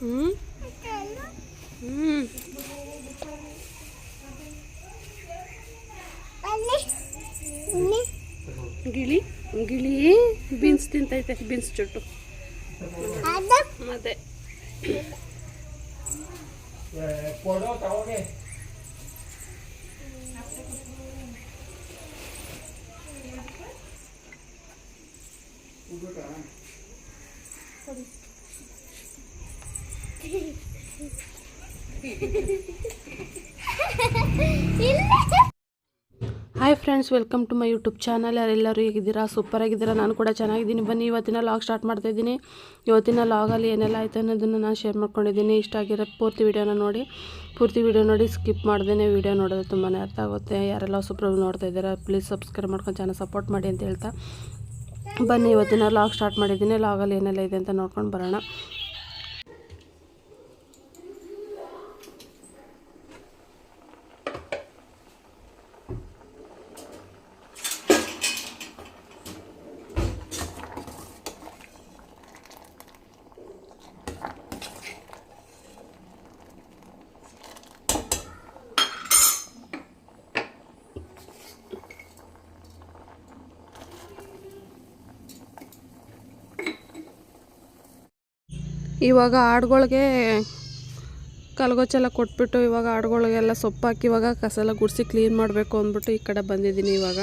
ಹ್ಞೂ ಹ್ಞೂ ಗಿಳಿ ಗಿಳಿ ಬೀನ್ಸ್ ತಿಂತೈತೆ ಬೀನ್ಸ್ ಚುಟ್ಟು ಮತ್ತೆ hi friends welcome to my YouTube channel ಯಾರೆಲ್ಲರೂ ಹೇಗಿದ್ದೀರಾ? ಸೂಪರ್ ಆಗಿದ್ದೀರಾ? ನಾನು ಕೂಡ ಚೆನ್ನಾಗಿದ್ದೀನಿ. ಬನ್ನಿ, ಇವತ್ತಿನ ಲಾಗ್ ಸ್ಟಾರ್ಟ್ ಮಾಡ್ತಾ ಇದ್ದೀನಿ. ಇವತ್ತಿನ ಲಾಗಲ್ಲಿ ಏನೆಲ್ಲ ಆಯಿತು ಅನ್ನೋದನ್ನು ನಾನು ಶೇರ್ ಮಾಡ್ಕೊಂಡಿದ್ದೀನಿ. ಇಷ್ಟ ಆಗಿರೋ ಪೂರ್ತಿ ವೀಡಿಯೋನ ನೋಡಿ. ಪೂರ್ತಿ ವಿಡಿಯೋ ನೋಡಿ ಸ್ಕಿಪ್ ಮಾಡ್ದೇ ವಿಡಿಯೋ ನೋಡೋದು ತುಂಬಾ ಅರ್ಥ ಆಗುತ್ತೆ. ಯಾರೆಲ್ಲ ಸೂಪರ್ ನೋಡ್ತಾ ಇದ್ದೀರಾ ಪ್ಲೀಸ್ ಸಬ್ಸ್ಕ್ರೈಬ್ ಮಾಡ್ಕೊಂಡು ಚೆನ್ನಾಗಿ ಸಪೋರ್ಟ್ ಮಾಡಿ ಅಂತ ಹೇಳ್ತಾ. ಬನ್ನಿ, ಇವತ್ತಿನ ಲಾಗ್ ಸ್ಟಾರ್ಟ್ ಮಾಡಿದ್ದೀನಿ. ಲಾಗಲ್ಲಿ ಏನೆಲ್ಲ ಇದೆ ಅಂತ ನೋಡ್ಕೊಂಡು ಬರೋಣ. ಇವಾಗ ಆಡುಗಳ್ಗೆ ಕಲ್ಗೊಚ್ಚೆಲ್ಲ ಕೊಟ್ಬಿಟ್ಟು ಇವಾಗ ಆಡುಗಳಿಗೆಲ್ಲ ಸೊಪ್ಪು ಹಾಕಿ ಇವಾಗ ಕಸ ಎಲ್ಲ ಗುಡಿಸಿ ಕ್ಲೀನ್ ಮಾಡಬೇಕು ಅಂದ್ಬಿಟ್ಟು ಈ ಕಡೆ ಬಂದಿದ್ದೀನಿ ಇವಾಗ.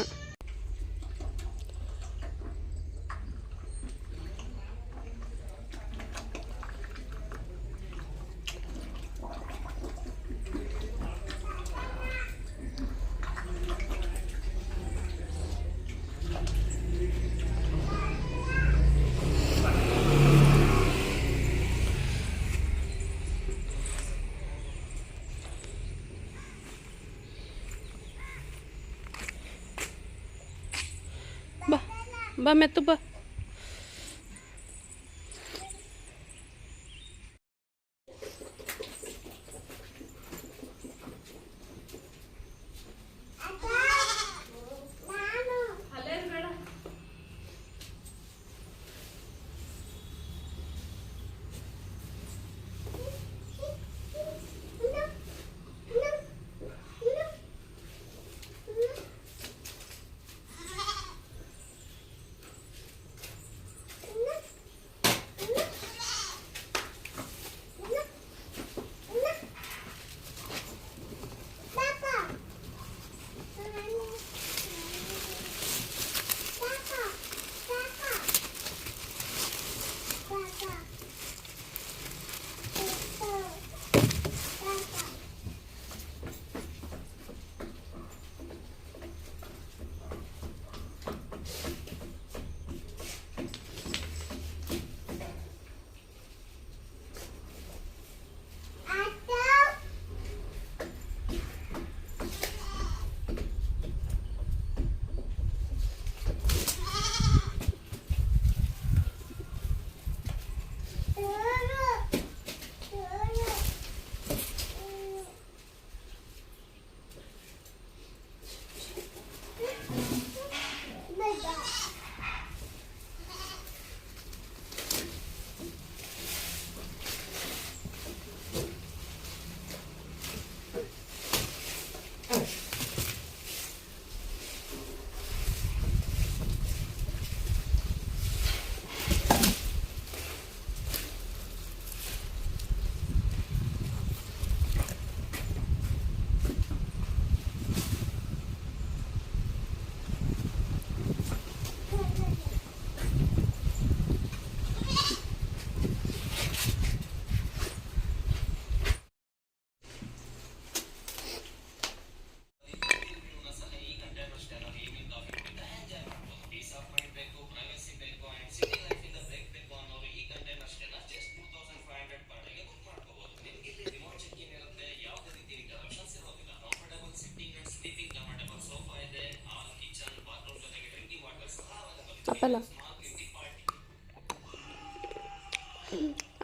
ಬಾ ಮೆತ್ತು ಬಾ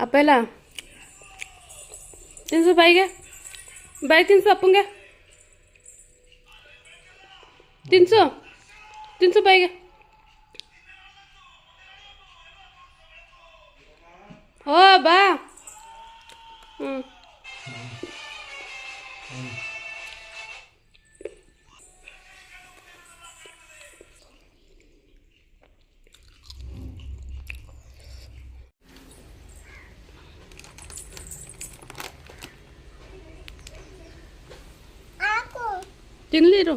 ಅಪ್ಪಲ್ಲ ತಿನ್ಸು ಬಾಯಿಗೆ. ಬಾಯಿ ತಿನ್ಸು ಅಪ್ಪಂಗೆ. ತಿನ್ಸು. ತಿನ್ಸು ಬಾಯಿಗೆ. ಓ ಬಾ. ತಿನ್ಲಿರು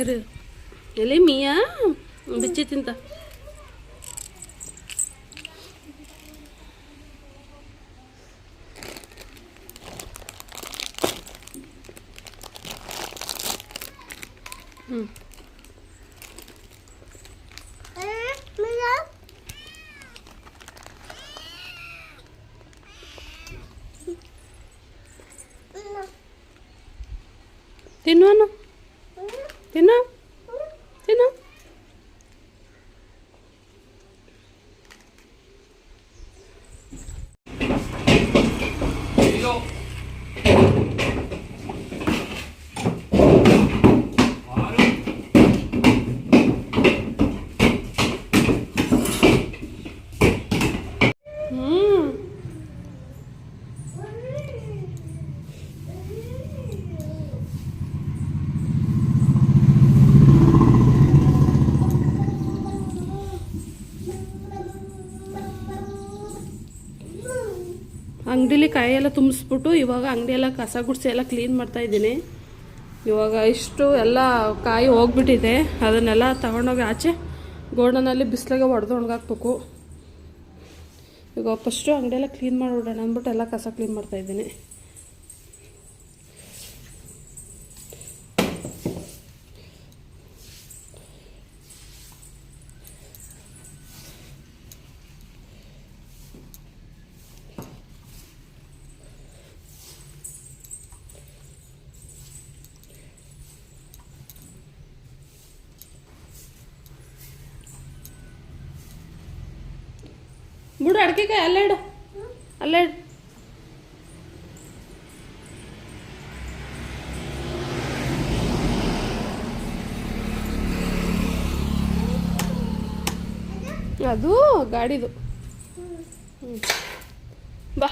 ಇರು ಎಲ್ಲಿ ಮೀಯಾ ಬಿಚ್ಚಿ ತಿಂತ ಹ್ಞೂ ತುಂಬಿಸ್ಬಿಟ್ಟು ಇವಾಗ ಅಂಗಡಿಯೆಲ್ಲ ಕಸ ಗುಡಿಸಿ ಎಲ್ಲ ಕ್ಲೀನ್ ಮಾಡ್ತಾ ಇದ್ದೀನಿ. ಇವಾಗ ಇಷ್ಟು ಎಲ್ಲ ಕಾಯಿ ಹೋಗ್ಬಿಟ್ಟಿದೆ. ಅದನ್ನೆಲ್ಲ ತಗೊಂಡೋಗಿ ಆಚೆ ಗೋಡನಲ್ಲಿ ಬಿಸಿಲಾಗೆ ಒಡೆದು ಒಣಗಾಕ್ಬೇಕು. ಈಗ ಫಸ್ಟು ಅಂಗಡಿಯೆಲ್ಲ ಕ್ಲೀನ್ ಮಾಡಿಬಿಡೋಣ ಅಂದ್ಬಿಟ್ಟು ಎಲ್ಲ ಕಸ ಕ್ಲೀನ್ ಮಾಡ್ತಾ ಬಿಡು ಅಡ್ಕೆಕಾಯಿ ಅಲ್ಲೇ ಇಡು. ಅಲ್ಲೇ ಇಡು. ಅದು ಗಾಡಿದು. ಬಾ.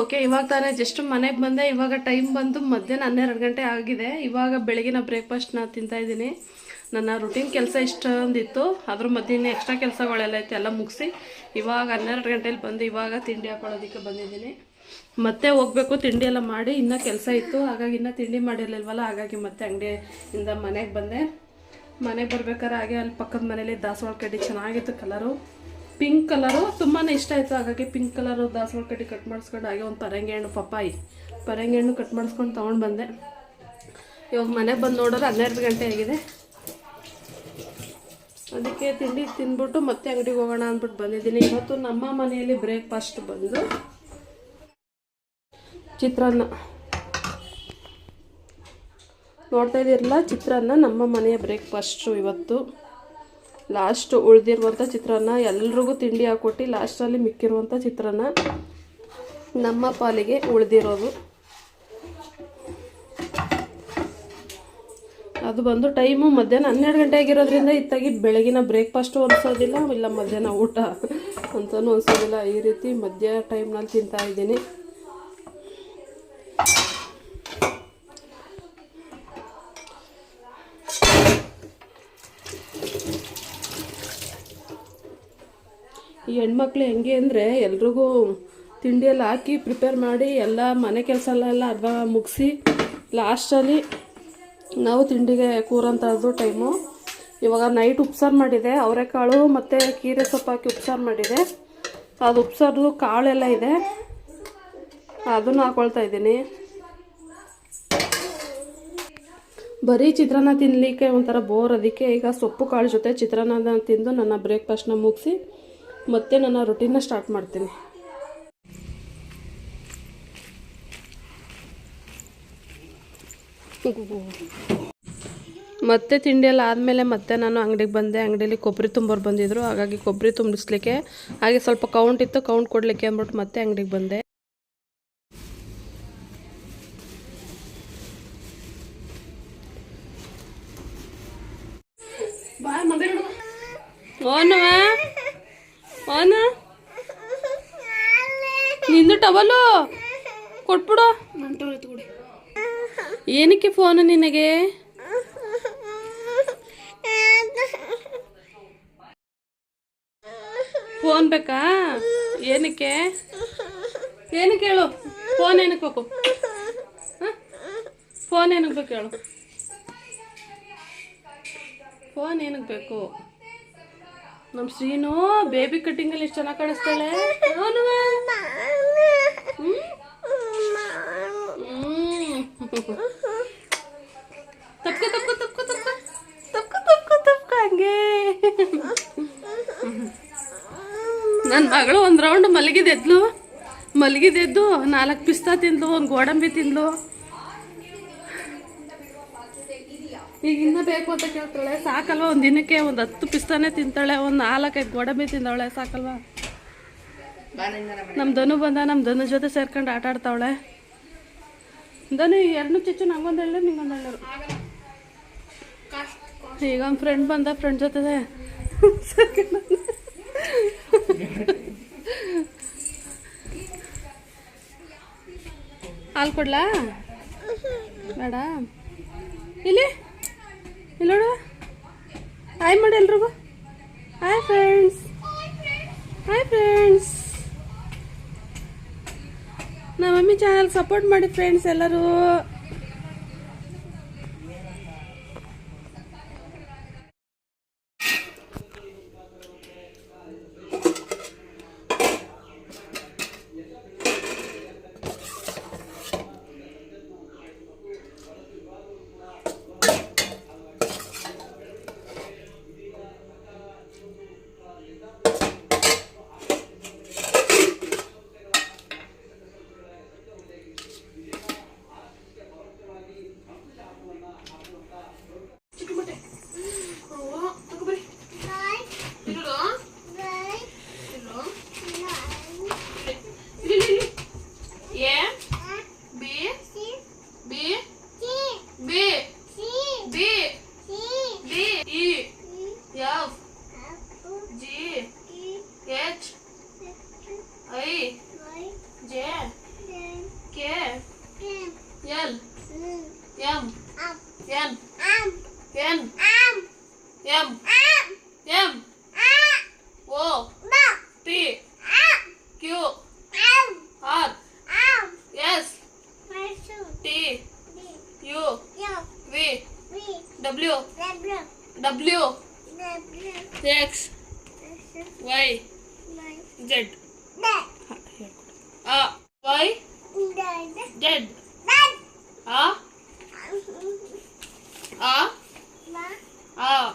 ಓಕೆ, ಇವಾಗ ತಾನೇ ಜಸ್ಟ್ ಮನೆಗೆ ಬಂದೆ. ಇವಾಗ ಟೈಮ್ ಬಂದು ಮಧ್ಯಾಹ್ನ ಹನ್ನೆರಡು ಗಂಟೆ ಆಗಿದೆ. ಇವಾಗ ಬೆಳಗಿನ ಬ್ರೇಕ್ಫಾಸ್ಟ್ನ ತಿಂತಾ ಇದ್ದೀನಿ. ನನ್ನ ರುಟೀನ್ ಕೆಲಸ ಇಷ್ಟೊಂದಿತ್ತು ಅದ್ರ ಮಧ್ಯೆ ಎಕ್ಸ್ಟ್ರಾ ಕೆಲಸಗಳೆಲ್ಲ ಐತೆ ಎಲ್ಲ ಮುಗಿಸಿ ಇವಾಗ ಹನ್ನೆರಡು ಗಂಟೆಲಿ ಬಂದು ಇವಾಗ ತಿಂಡಿ ಹಾಕೊಳ್ಳೋದಕ್ಕೆ ಬಂದಿದ್ದೀನಿ. ಮತ್ತೆ ಹೋಗಬೇಕು, ತಿಂಡಿ ಎಲ್ಲ ಮಾಡಿ ಇನ್ನೂ ಕೆಲಸ ಇತ್ತು. ಹಾಗಾಗಿ ಇನ್ನೂ ತಿಂಡಿ ಮಾಡಿರಲಿಲ್ವಲ್ಲ, ಹಾಗಾಗಿ ಮತ್ತೆ ಅಂಗಡಿಯಿಂದ ಮನೆಗೆ ಬಂದೆ. ಮನೆಗೆ ಬರ್ಬೇಕಾದ್ರೆ ಹಾಗೆ ಅಲ್ಲಿ ಪಕ್ಕದ ಮನೇಲಿ ದಾಸವಾಳ ಕಡ್ಡಿ ಚೆನ್ನಾಗಿತ್ತು ಕಲರು ಪಿಂಕ್ ಕಲರು ತುಂಬಾ ಇಷ್ಟ ಆಯಿತು. ಹಾಗಾಗಿ ಪಿಂಕ್ ಕಲರು ದಾಸವಾಳ ಕಡ್ಡಿ ಕಟ್ ಮಾಡಿಸ್ಕೊಂಡು ಹಾಗೆ ಒಂದು ಪರಂಗಿ ಹಣ್ಣು, ಪಪ್ಪಾಯಿ ಪರಂಗಿ ಹಣ್ಣು ಕಟ್ ಮಾಡಿಸ್ಕೊಂಡು ತೊಗೊಂಡು ಬಂದೆ. ಇವಾಗ ಮನೆಗೆ ಬಂದು ನೋಡಿದ್ರೆ ಹನ್ನೆರಡು ಗಂಟೆ ಆಗಿದೆ. ಅದಕ್ಕೆ ತಿಂಡಿ ತಿಂದ್ಬಿಟ್ಟು ಮತ್ತೆ ಅಂಗಡಿಗೆ ಹೋಗೋಣ ಅಂದ್ಬಿಟ್ಟು ಬಂದಿದ್ದೀನಿ. ಇವತ್ತು ನಮ್ಮ ಮನೆಯಲ್ಲಿ ಬ್ರೇಕ್ಫಾಸ್ಟ್ ಬಂದು ಚಿತ್ರಾನ್ನ. ನೋಡ್ತಾ ಇದ್ದೀರಲ್ಲ, ಚಿತ್ರಾನ್ನ ನಮ್ಮ ಮನೆಯ ಬ್ರೇಕ್ಫಾಸ್ಟು ಇವತ್ತು. ಲಾಸ್ಟ್ ಉಳಿದಿರುವಂಥ ಚಿತ್ರಾನ್ನ, ಎಲ್ರಿಗೂ ತಿಂಡಿ ಹಾಕ್ಕೊಟ್ಟು ಲಾಸ್ಟಲ್ಲಿ ಮಿಕ್ಕಿರುವಂಥ ಚಿತ್ರಾನ್ನ ನಮ್ಮ ಪಾಲಿಗೆ ಉಳಿದಿರೋದು. ಅದು ಬಂದು ಟೈಮು ಮಧ್ಯಾಹ್ನ ಹನ್ನೆರಡು ಗಂಟೆ ಆಗಿರೋದ್ರಿಂದ ಇತ್ತಾಗಿ ಬೆಳಗಿನ ಬ್ರೇಕ್ಫಾಸ್ಟು ಅನಿಸೋದಿಲ್ಲ, ಇಲ್ಲ ಮಧ್ಯಾಹ್ನ ಊಟ ಅಂತಲೂ ಅನಿಸೋದಿಲ್ಲ. ಈ ರೀತಿ ಮಧ್ಯ ಟೈಮ್ನಲ್ಲಿ ತಿಂತಾ ಇದ್ದೀನಿ. ಈ ಹೆಣ್ಮಕ್ಳು ಹೆಂಗೆ ಅಂದರೆ ಎಲ್ರಿಗೂ ತಿಂಡಿಯಲ್ಲಿ ಹಾಕಿ ಪ್ರಿಪೇರ್ ಮಾಡಿ ಎಲ್ಲ ಮನೆ ಕೆಲಸ ಎಲ್ಲ ಅರ್ಧ ಮುಗಿಸಿ ಲಾಸ್ಟಲ್ಲಿ ನಾವು ತಿಂಡಿಗೆ ಕೂರಂಥದ್ದು ಟೈಮು. ಇವಾಗ ನೈಟ್ ಉಪ್ಸಾರು ಮಾಡಿದೆ, ಅವರೆಕಾಳು ಮತ್ತು ಕೀರೆ ಸೊಪ್ಪು ಹಾಕಿ ಉಪ್ಸಾರು ಮಾಡಿದೆ. ಅದು ಉಪ್ಸಾರು ಕಾಳೆಲ್ಲ ಇದೆ. ಅದನ್ನು ಹಾಕೊಳ್ತಾ ಇದ್ದೀನಿ. ಬರೀ ಚಿತ್ರಾನ್ನ ತಿನ್ನಲಿಕ್ಕೆ ಒಂಥರ ಬೋರ್ ಅದಕ್ಕೆ ಈಗ ಸೊಪ್ಪು ಕಾಳು ಜೊತೆ ಚಿತ್ರಾನ್ನ ತಿಂದು ನನ್ನ ಬ್ರೇಕ್ಫಾಸ್ಟ್ನ ಮುಗಿಸಿ ಮತ್ತೆ ನನ್ನ ರೊಟೀನ್ನ ಸ್ಟಾರ್ಟ್ ಮಾಡ್ತೀನಿ. ಮತ್ತೆ ತಿಂಡಿ ಎಲ್ಲ ಆದಮೇಲೆ ಮತ್ತೆ ನಾನು ಅಂಗಡಿಗೆ ಬಂದೆ. ಅಂಗಡಿಯಲ್ಲಿ ಕೊಬ್ಬರಿ ತುಂಬೋರು ಬಂದಿದ್ರು. ಹಾಗಾಗಿ ಕೊಬ್ಬರಿ ತುಂಬಿಸ್ಲಿಕ್ಕೆ ಹಾಗೆ ಸ್ವಲ್ಪ ಕೌಂಟ್ ಇತ್ತು. ಕೌಂಟ್ ಕೊಡಲಿಕ್ಕೆ ಅಂದ್ಬಿಟ್ಟು ಮತ್ತೆ ಅಂಗಡಿಗೆ ಬಂದೆ. ನಿಂದು ಟವಲು? ಕೊಟ್ಬಿಡು. ಏನಕ್ಕೆ ಫೋನು ನಿನಗೆ? ಫೋನ್ ಬೇಕಾ? ಏನಕ್ಕೆ? ಏನಕ್ಕೆ ಹೇಳು ಫೋನ್ ಏನಕ್ಕೆ ಬೇಕು? ಫೋನ್ ಏನಕ್ಕೆ ಬೇಕು ಹೇಳು? ಫೋನ್ ಏನಕ್ಕೆ ಬೇಕು? ನಮ್ಮ ಶ್ರೀನು ಬೇಬಿ ಕಟ್ಟಿಂಗಲ್ಲಿ ಎಷ್ಟು ಚೆನ್ನಾಗಿ ಕಾಣಿಸ್ತಾಳೆ? ಅವನು ತಪ್ಕೊ ತಪ್ಕೊ ತಪ್ಪು ತಪ್ಕೊ. ತಪ್ಕೊ ತಪ್ಕೊ ತಪ್ಪು ಹಂಗೆ. ನನ್ನ ಮಗಳು ಒಂದು ರೌಂಡ್ ಮಲಗಿದೆದ್ಲು ಮಲಗಿದೆದ್ದು ನಾಲ್ಕು ಪಿಸ್ತಾ ತಿಂದ್ಲು ಒಂದು ಗೋಡಂಬಿ ತಿಂದ್ಲು. ಈಗ ಇನ್ನೂ ಬೇಕು ಅಂತ ಕೇಳ್ತಾಳೆ. ಸಾಕಲ್ವಾ? ಒಂದು ದಿನಕ್ಕೆ ಒಂದು ಹತ್ತು ಪಿಸ್ತಾನೆ ತಿಂತಾಳೆ. ಒಂದು ನಾಲ್ಕೈದು ಗೋಡಂಬಿ ತಿಂದವಳೆ. ಸಾಕಲ್ವಾ? ನಮ್ಮ ಧನು ಬಂದ ನಮ್ಮ ಧನು ಜೊತೆ ಸೇರ್ಕೊಂಡು ಆಟ ಆಡ್ತಾವಳೆ ಧನು ಎರಡನ್ನೂ ಚಚ್ಚು ನಂಗೊಂದು ಹೇಳು ನಿಂಗೊಂದು ಹೇಳರು ಈಗ ಒಂದು ಫ್ರೆಂಡ್ ಬಂದ ಫ್ರೆಂಡ್ ಜೊತೆ ಹಾಲು ಕೊಡ್ಲಾ? ಬೇಡ. ಇಲ್ಲಿ ಇಲ್ಲೋಡು ಹಾಯ್ ಮಾಡಿ ಎಲ್ರಿಗೂ. Hi friends hi friends channel support ಮಾಡಿ ಫ್ರೆಂಡ್ಸ್ ಎಲ್ಲರೂ. U U V. V. W. W. W. X. Y. Z. A. Y. Z. A. A. A.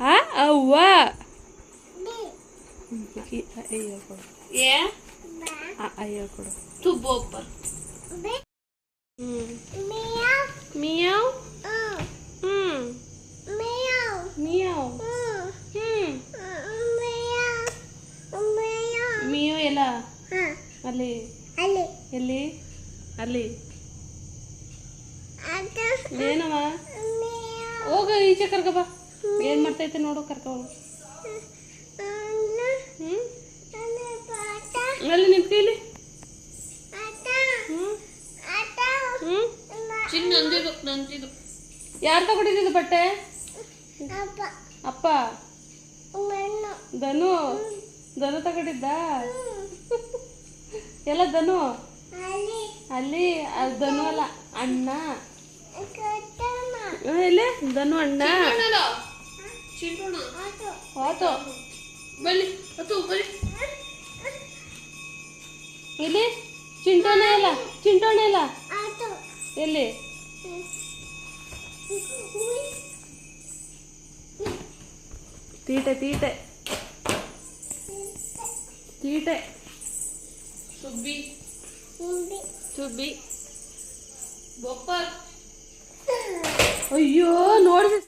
Ah, oh, what? Yeah. આ અહીંયા કરો તું બોપર ಅಲ್ಲಿ ನಿಮ್ ಕೈಲಿ ಹ್ಮ್. ಹ್ಮ್. ಚಿನ್ನ ನಂದಿದು ನಂದಿದು. ಯಾರು ತಗೊಂಡಿದ್ದು ಬಟ್ಟೆ? ಅಪ್ಪ. ಧನು. ಧನು ತಗೊಂಡಿದ್ದ? ಎಲ್ಲ ಧನು? ಅಲ್ಲಿ. ಧನು ಅಲ್ಲ ಅಣ್ಣ. ಎಲ್ಲಿ? ಧನು ಅಣ್ಣ. ಆತು ಬಲ್ಲಿ ಅದು ಬಲ್ಲಿ ಇಲ್ಲಿ ಚಿಂಟೋಣ ಇಲ್ಲ ಚಿಂಟೋಣ ಇಲ್ಲ ಎಲ್ಲಿ? ತೀಟೆ ತೀಟೆ. ತೀಟೆ. ಸುಬ್ಬಿ. ಸುಬ್ಬಿ. ಬೊಪ್ಪರ್. ಅಯ್ಯೋ ನೋಡ್ಸಿ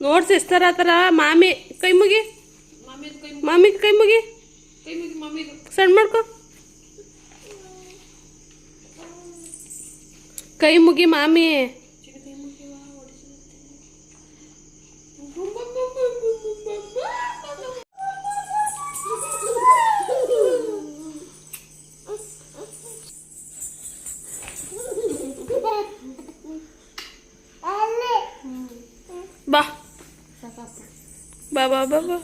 ನೋಡ್ಸಿ ಎಸ್ತಾರ ಆ ಥರ. ಮಾಮಿ ಕೈ ಮುಗಿ. ಮಾಮಿ ಕೈ ಮುಗಿ. ಸಣ್ಣ ಮಾಡ್ಕೊ. ಕೈ ಮುಗಿ ಮಾಮಿ ಬಾ ಬಾ ಬಾ ಬಾ ಬಾ ಬಾ